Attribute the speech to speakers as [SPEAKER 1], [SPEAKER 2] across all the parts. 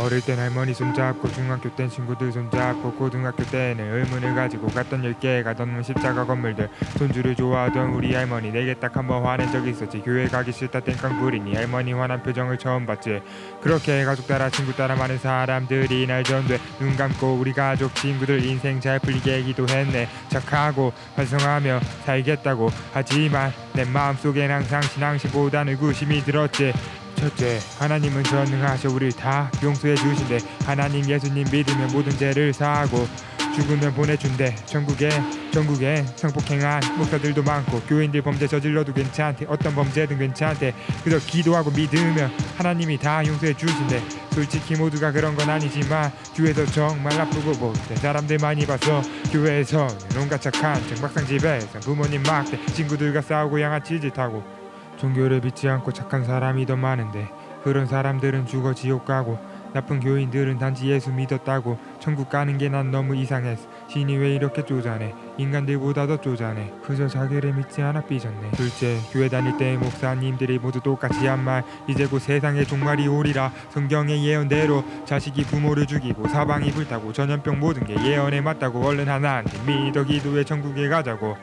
[SPEAKER 1] 어릴 땐 할머니 손잡고 중학교 땐 친구들 손잡고 고등학교 때는 의문을 가지고 갔던 열 개가 넘는 십자가 건물들. 손주를 좋아하던 우리 할머니 내게 딱 한 번 화낸 적이 있었지. 교회 가기 싫다 땡깡 부리니 할머니 화난 표정을 처음 봤지. 그렇게 가족 따라 친구 따라 많은 사람들이 날 전돼 눈 감고 우리 가족 친구들 인생 잘 풀리게 기도했네. 착하고 반성하며 살겠다고. 하지만 내 마음속엔 항상 신앙심보다는 의구심이 들었지 첫째, 하나님은 전능하셔 우리를 다 용서해 주신대. 하나님 예수님 믿으면 모든 죄를 사하고 죽으면 보내준대. 전국에 전국에 성폭행한 목사들도 많고 교인들 범죄 저질러도 괜찮대. 어떤 범죄든 괜찮대. 그저 기도하고 믿으면 하나님이 다 용서해 주신대. 솔직히 모두가 그런 건 아니지만 교회에서 정말 나쁘고 못된 사람들 많이 봐서 교회에서 온갖 착한 척 막상 집에서 부모님 막대 친구들과 싸우고 양아치 짓하고 종교를 믿지 않고 착한 사람이 더 많은데 그런 사람들은 죽어 지옥 가고 나쁜 교인들은 단지 예수 믿었다고 천국 가는 게 난 너무 이상했어 신이 왜 이렇게 쪼잔해? 인간들보다 더 쪼잔해. 그저 자기를 믿지 않아 삐졌네. 둘째 교회 다닐 때 목사님들이 모두 똑같이 한 말. 이제 곧 세상에 종말이 오리라. 성경의 예언대로 자식이 부모를 죽이고 사방이 불타고 전염병 모든 게 예언에 맞다고 얼른 하나님 믿어 기도해 천국에 가자고.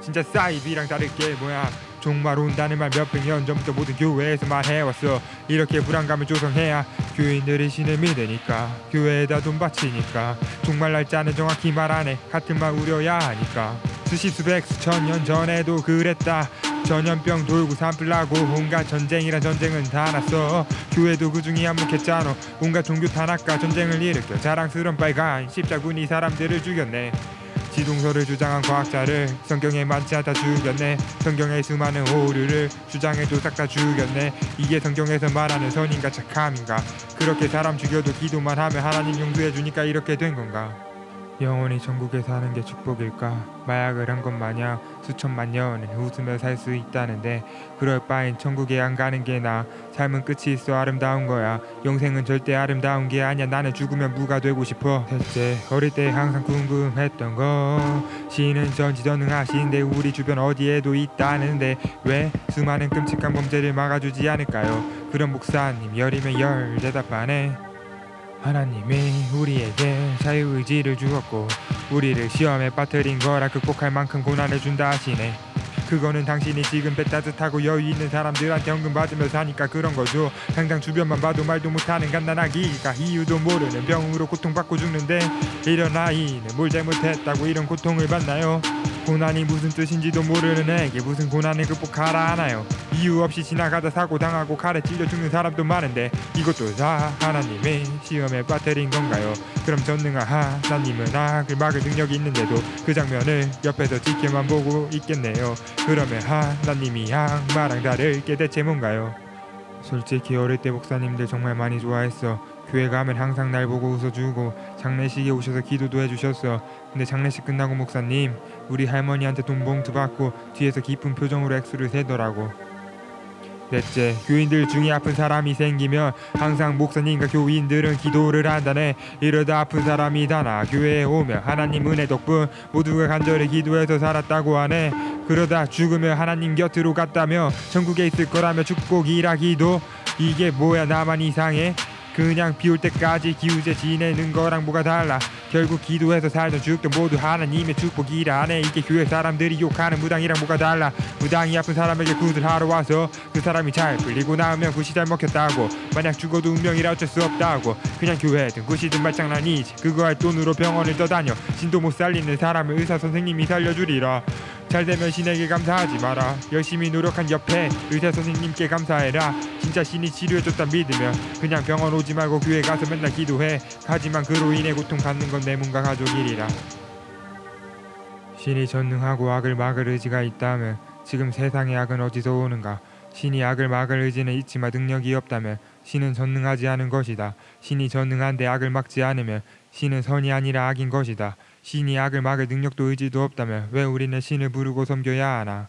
[SPEAKER 1] 진짜 사이비랑 다를 게 뭐야 종말 온다는 말 몇백 년 전부터 모든 교회에서 말해왔어. 이렇게 불안감을 조성해야 교인들이 신을 믿으니까 교회에다 돈 바치니까 종말 날짜는 정확히 말 안해. 같은 말 우려야 하니까. 수십 수백 수천 년 전에도 그랬다. 전염병 돌고 산불나고 온갖 전쟁이란 전쟁은 다 났어. 교회도 그중에 한몫했잖아. 온갖 종교 탄압과 전쟁을 일으켜 자랑스런 빨간 십자군이 사람들을 죽였네 지동설을 주장한 과학자를 성경에 많지 않다 죽였네. 성경의 수많은 오류를 주장해도 싹 다 죽였네. 이게 성경에서 말하는 선인가 착함인가? 그렇게 사람 죽여도 기도만 하면 하나님 용서해 주니까 이렇게 된 건가 영원히 천국에 사는 게 축복일까? 마약을 한 것 마냥 수천만 년을 웃으며 살 수 있다는데 그럴 바엔 천국에 안 가는 게 나아 삶은 끝이 있어 아름다운 거야. 영생은 절대 아름다운 게 아니야. 나는 죽으면 무가 되고 싶어. 셋째 어릴 때 항상 궁금했던 거. 신은 전지전능하신데 우리 주변 어디에도 있다는데 왜 수많은 끔찍한 범죄를 막아주지 않을까요? 그런 목사님 열이면 열 대답하네 하나님이 우리에게 자유의지를 주었고 우리를 시험에 빠뜨린 거라 극복할 만큼 고난을 준다 하시네. 그거는 당신이 지금 배 따뜻하고 여유 있는 사람들한테 헌금 받으며 사니까 그런 거죠. 당장 주변만 봐도 말도 못하는 갓난아기가 이유도 모르는 병으로 고통받고 죽는데 이런 아이는 뭘 잘못했다고 이런 고통을 받나요 고난이 무슨 뜻인지도 모르는 애에게 무슨 고난을 극복하라 하나요 이유 없이 지나가다 사고 당하고 칼에 찔려 죽는 사람도 많은데 이것도 다 하나님의 시험에 빠뜨린 건가요? 그럼 전능한 하나님은 악을 막을 능력이 있는데도 그 장면을 옆에서 지켜만 보고 있겠네요. 그러면 하나님이 악마랑 다를 게 대체 뭔가요? 솔직히 어릴 때 목사님들 정말 많이 좋아했어. 교회 가면 항상 날 보고 웃어주고 장례식에 오셔서 기도도 해주셨어. 근데 장례식 끝나고 목사님 우리 할머니한테 돈 봉투 받고 뒤에서 기쁜 표정으로 액수를 세더라고. 넷째, 교인들 중에 아픈 사람이 생기면 항상 목사님과 교인들은 기도를 한다네. 이러다 아픈 사람이 다 나 교회에 오면 하나님 은혜 덕분 모두가 간절히 기도해서 살았다고 하네. 그러다 죽으면 하나님 곁으로 갔다며 천국에 있을 거라며 축복이라기도 이게 뭐야 나만 이상해? 그냥 비올 때까지 기우제 지내는 거랑 뭐가 달라. 결국 기도해서 살던 죽던 모두 하나님의 축복이라. 하네 이게 교회 사람들이 욕하는 무당이랑 뭐가 달라. 무당이 아픈 사람에게 굿을 하러 와서 그 사람이 잘 풀리고 나오면 굿이 잘 먹혔다고. 만약 죽어도 운명이라 어쩔 수 없다고. 그냥 교회든 굿이든 말장난이지. 그거 할 돈으로 병원을 떠다녀. 신도 못 살리는 사람을 의사 선생님이 살려주리라 잘 되면 신에게 감사하지 마라. 열심히 노력한 옆에 의사 선생님께 감사해라. 진짜 신이 치료해줬다 믿으면 그냥 병원 오지 말고 교회 가서 맨날 기도해. 하지만 그로 인해 고통 받는 건 내 몸과 가족이리라. 신이 전능하고 악을 막을 의지가 있다면 지금 세상의 악은 어디서 오는가? 신이 악을 막을 의지는 있지만 능력이 없다면 신은 전능하지 않은 것이다. 신이 전능한데 악을 막지 않으면 신은 선이 아니라 악인 것이다 신이 악을 막을 능력도 의지도 없다면 왜 우리는 신을 부르고 섬겨야 하나